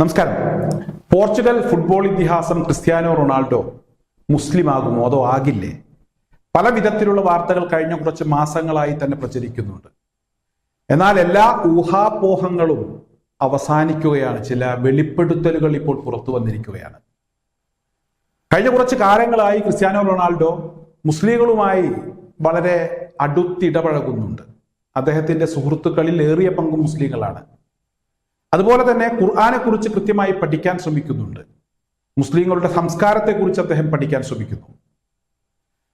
നമസ്കാരം. Portugal football ഇതിഹാസം Cristiano Ronaldo മുസ്ലിം ആകുമോ അതോ ആകില്ലേ? പല വിധത്തിലുള്ള വാർത്തകൾ കഴിഞ്ഞ കുറച്ച് മാസങ്ങളായി തന്നെ പ്രചരിക്കുന്നുണ്ട്. എന്നാൽ എല്ലാ ഊഹാപോഹങ്ങളും അവസാനിക്കുകയാണ്. ചില വെളിപ്പെടുത്തലുകൾ ഇപ്പോൾ പുറത്തു വന്നിരിക്കുകയാണ്. കഴിഞ്ഞ കുറച്ച് കാലങ്ങളായി ക്രിസ്ത്യാനോ റൊണാൾഡോ മുസ്ലിങ്ങളുമായി വളരെ അടുത്തിടപഴകുന്നുണ്ട്. അദ്ദേഹത്തിന്റെ സുഹൃത്തുക്കളിൽ ഏറിയ പങ്കും മുസ്ലിങ്ങളാണ്. അതുപോലെ തന്നെ ഖുർആനെ കുറിച്ച് കൃത്യമായി പഠിക്കാൻ ശ്രമിക്കുന്നുണ്ട്. മുസ്ലിങ്ങളുടെ സംസ്കാരത്തെക്കുറിച്ച് അദ്ദേഹം പഠിക്കാൻ ശ്രമിക്കുന്നു.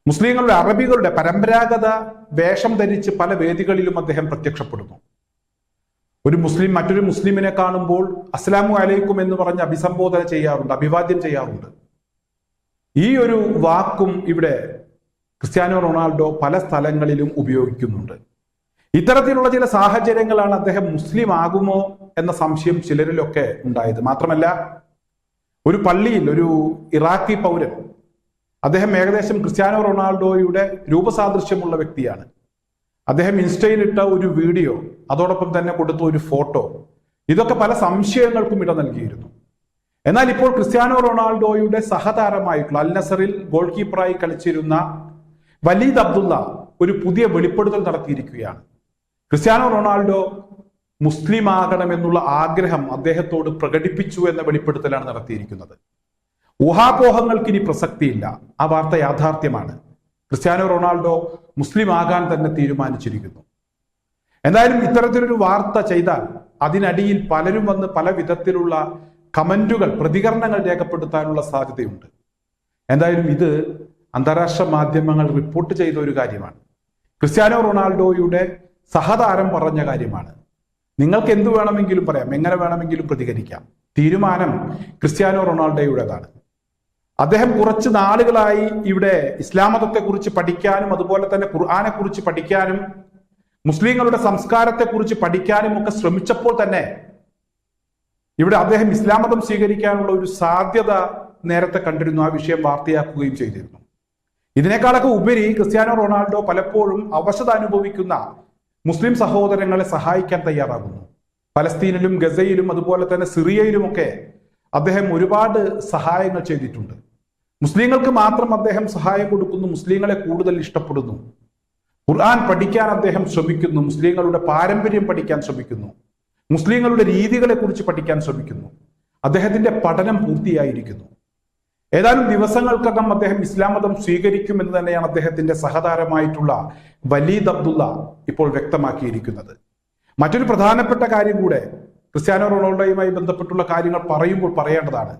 മുസ്ലിങ്ങളുടെ അറബികളുടെ പരമ്പരാഗത വേഷം ധരിച്ച് പല വേദികളിലും അദ്ദേഹം പ്രത്യക്ഷപ്പെടുന്നു. ഒരു മുസ്ലിം മറ്റൊരു മുസ്ലിമിനെ കാണുമ്പോൾ അസ്ലാമു അലൈക്കും എന്ന് പറഞ്ഞ് അഭിസംബോധന ചെയ്യാറുണ്ട് അഭിവാദ്യം ചെയ്യാറുണ്ട്. ഈ ഒരു വാക്കും ഇവിടെ ക്രിസ്ത്യാനോ റൊണാൾഡോ പല സ്ഥലങ്ങളിലും ഉപയോഗിക്കുന്നുണ്ട്. ഇത്തരത്തിലുള്ള ചില സാഹചര്യങ്ങളാണ് അദ്ദേഹം മുസ്ലിം ആകുമോ എന്ന സംശയം ചിലരിലൊക്കെ ഉണ്ടായത്. മാത്രമല്ല ഒരു പള്ളിയിൽ ഒരു ഇറാഖി പൗരൻ അദ്ദേഹം ഏകദേശം ക്രിസ്ത്യാനോ റൊണാൾഡോയുടെ രൂപസാദൃശ്യമുള്ള വ്യക്തിയാണ്. അദ്ദേഹം ഇൻസ്റ്റയിലിട്ട ഒരു വീഡിയോ അതോടൊപ്പം തന്നെ കൊടുത്ത ഒരു ഫോട്ടോ ഇതൊക്കെ പല സംശയങ്ങൾക്കും ഇട നൽകിയിരുന്നു. എന്നാൽ ഇപ്പോൾ ക്രിസ്ത്യാനോ റൊണാൾഡോയുടെ സഹതാരമായിട്ടുള്ള അൽ നസറിൽ ഗോൾ കീപ്പറായി കളിച്ചിരുന്ന വലീദ് അബ്ദുള്ള ഒരു പുതിയ വെളിപ്പെടുത്തൽ നടത്തിയിരിക്കുകയാണ്. ക്രിസ്ത്യാനോ റൊണാൾഡോ മുസ്ലിം ആകണമെന്നുള്ള ആഗ്രഹം അദ്ദേഹത്തോട് പ്രകടിപ്പിച്ചു എന്ന വെളിപ്പെടുത്തലാണ് നടത്തിയിരിക്കുന്നത്. ഊഹാപോഹങ്ങൾക്ക് ഇനി പ്രസക്തിയില്ല. ആ വാർത്ത യാഥാർത്ഥ്യമാണ്. ക്രിസ്ത്യാനോ റൊണാൾഡോ മുസ്ലിം ആകാൻ തന്നെ തീരുമാനിച്ചിരിക്കുന്നു. എന്തായാലും ഇത്തരത്തിലൊരു വാർത്ത ചെയ്താൽ അതിനടിയിൽ പലരും വന്ന് പല വിധത്തിലുള്ള കമന്റുകൾ പ്രതികരണങ്ങൾ രേഖപ്പെടുത്താനുള്ള സാധ്യതയുണ്ട്. എന്തായാലും ഇത് അന്താരാഷ്ട്ര മാധ്യമങ്ങൾ റിപ്പോർട്ട് ചെയ്ത ഒരു കാര്യമാണ്. ക്രിസ്ത്യാനോ റൊണാൾഡോയുടെ സഹതാരം പറഞ്ഞ കാര്യമാണ്. നിങ്ങൾക്ക് എന്തു വേണമെങ്കിലും പറയാം എങ്ങനെ വേണമെങ്കിലും പ്രതികരിക്കാം. തീരുമാനം ക്രിസ്ത്യാനോ റൊണാൾഡോയുടേതാണ്. അദ്ദേഹം കുറച്ച് നാളുകളായി ഇവിടെ ഇസ്ലാം മതത്തെക്കുറിച്ച് പഠിക്കാനും അതുപോലെ തന്നെ ഖുർആാനെ കുറിച്ച് പഠിക്കാനും മുസ്ലിങ്ങളുടെ സംസ്കാരത്തെക്കുറിച്ച് പഠിക്കാനും ഒക്കെ ശ്രമിച്ചപ്പോൾ തന്നെ ഇവിടെ അദ്ദേഹം ഇസ്ലാം മതം സ്വീകരിക്കാനുള്ള ഒരു സാധ്യത നേരത്തെ കണ്ടിരുന്നു. ആ വിഷയം വാർത്തയാക്കുകയും ചെയ്തിരുന്നു. ഇതിനേക്കാളൊക്കെ ഉപരി ക്രിസ്ത്യാനോ റൊണാൾഡോ പലപ്പോഴും അവശത അനുഭവിക്കുന്ന മുസ്ലിം സഹോദരങ്ങളെ സഹായിക്കാൻ തയ്യാറാകുന്നു. പലസ്തീനിലും ഗസയിലും അതുപോലെ തന്നെ സിറിയയിലുമൊക്കെ അദ്ദേഹം ഒരുപാട് സഹായങ്ങൾ ചെയ്തിട്ടുണ്ട്. മുസ്ലിങ്ങൾക്ക് മാത്രം അദ്ദേഹം സഹായം കൊടുക്കുന്നു മുസ്ലിങ്ങളെ കൂടുതൽ ഇഷ്ടപ്പെടുന്നു. ഖുർആൻ പഠിക്കാൻ അദ്ദേഹം ശ്രമിക്കുന്നു മുസ്ലിങ്ങളുടെ പാരമ്പര്യം പഠിക്കാൻ ശ്രമിക്കുന്നു മുസ്ലിങ്ങളുടെ രീതികളെ കുറിച്ച് പഠിക്കാൻ ശ്രമിക്കുന്നു. അദ്ദേഹത്തിന്റെ പഠനം പൂർത്തിയായിരിക്കുന്നു. ഏതാനും ദിവസങ്ങൾക്കകം അദ്ദേഹം ഇസ്ലാം മതം സ്വീകരിക്കുമെന്ന് തന്നെയാണ് അദ്ദേഹത്തിന്റെ സഹതാരമായിട്ടുള്ള വലീദ് അബ്ദുള്ള ഇപ്പോൾ വ്യക്തമാക്കിയിരിക്കുന്നത്. മറ്റൊരു പ്രധാനപ്പെട്ട കാര്യം കൂടെ ക്രിസ്ത്യാനോ റൊണാൾഡോയുമായി ബന്ധപ്പെട്ടുള്ള കാര്യങ്ങൾ പറയുമ്പോൾ പറയേണ്ടതാണ്.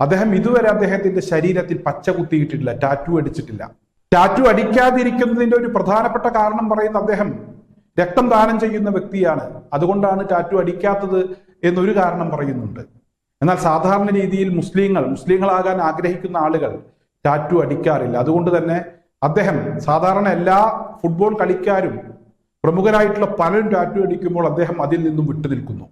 അദ്ദേഹം ഇതുവരെ അദ്ദേഹത്തിന്റെ ശരീരത്തിൽ പച്ച കുത്തിയിട്ടില്ല ടാറ്റു അടിച്ചിട്ടില്ല. ടാറ്റു അടിക്കാതിരിക്കുന്നതിന്റെ ഒരു പ്രധാനപ്പെട്ട കാരണം പറയുന്ന അദ്ദേഹം രക്തം ദാനം ചെയ്യുന്ന വ്യക്തിയാണ്. അതുകൊണ്ടാണ് ടാറ്റു അടിക്കാത്തത് എന്നൊരു കാരണം പറയുന്നുണ്ട്. എന്നാൽ സാധാരണ രീതിയിൽ മുസ്ലിങ്ങൾ മുസ്ലിങ്ങളാകാൻ ആഗ്രഹിക്കുന്ന ആളുകൾ ടാറ്റു അടിക്കാറില്ല. അതുകൊണ്ട് തന്നെ അദ്ദേഹം സാധാരണ എല്ലാ ഫുട്ബോൾ കളിക്കാരും പ്രമുഖരായിട്ടുള്ള പലരും ടാറ്റു അടിക്കുമ്പോൾ അദ്ദേഹം അതിൽ നിന്നും വിട്ടുനിൽക്കുന്നു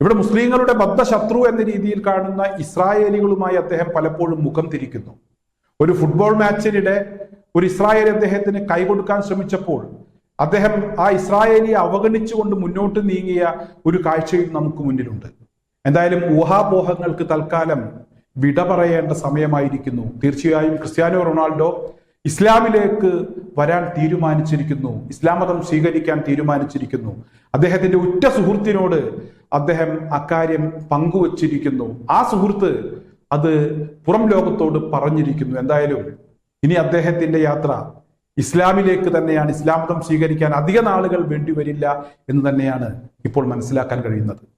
ഇവിടെ മുസ്ലിങ്ങളുടെ ബദ്ധശത്രു എന്ന രീതിയിൽ കാണുന്ന ഇസ്രായേലികളുമായി അദ്ദേഹം പലപ്പോഴും മുഖം തിരിക്കുന്നു. ഒരു ഫുട്ബോൾ മാച്ചിനിടെ ഒരു ഇസ്രായേലി അദ്ദേഹത്തിന് കൈകൊടുക്കാൻ ശ്രമിച്ചപ്പോൾ അദ്ദേഹം ആ ഇസ്രായേലിയെ അവഗണിച്ചുകൊണ്ട് മുന്നോട്ട് നീങ്ങിയ ഒരു കാഴ്ചയും നമുക്ക് മുന്നിലുണ്ട്. എന്തായാലും ഊഹാപോഹങ്ങൾക്ക് തൽക്കാലം വിട പറയേണ്ട സമയമായിരിക്കുന്നു. തീർച്ചയായും ക്രിസ്ത്യാനോ റൊണാൾഡോ ഇസ്ലാമിലേക്ക് വരാൻ തീരുമാനിച്ചിരിക്കുന്നു. ഇസ്ലാം മതം സ്വീകരിക്കാൻ തീരുമാനിച്ചിരിക്കുന്നു. അദ്ദേഹത്തിന്റെ ഉറ്റ സുഹൃത്തിനോട് അദ്ദേഹം അക്കാര്യം പങ്കുവച്ചിരിക്കുന്നു. ആ സുഹൃത്ത് അത് പുറം ലോകത്തോട് പറഞ്ഞിരിക്കുന്നു. എന്തായാലും ഇനി അദ്ദേഹത്തിന്റെ യാത്ര ഇസ്ലാമിലേക്ക് തന്നെയാണ്. ഇസ്ലാം മതം സ്വീകരിക്കാൻ അധിക നാളുകൾ വേണ്ടിവരില്ല എന്ന് തന്നെയാണ് ഇപ്പോൾ മനസ്സിലാക്കാൻ കഴിയുന്നത്.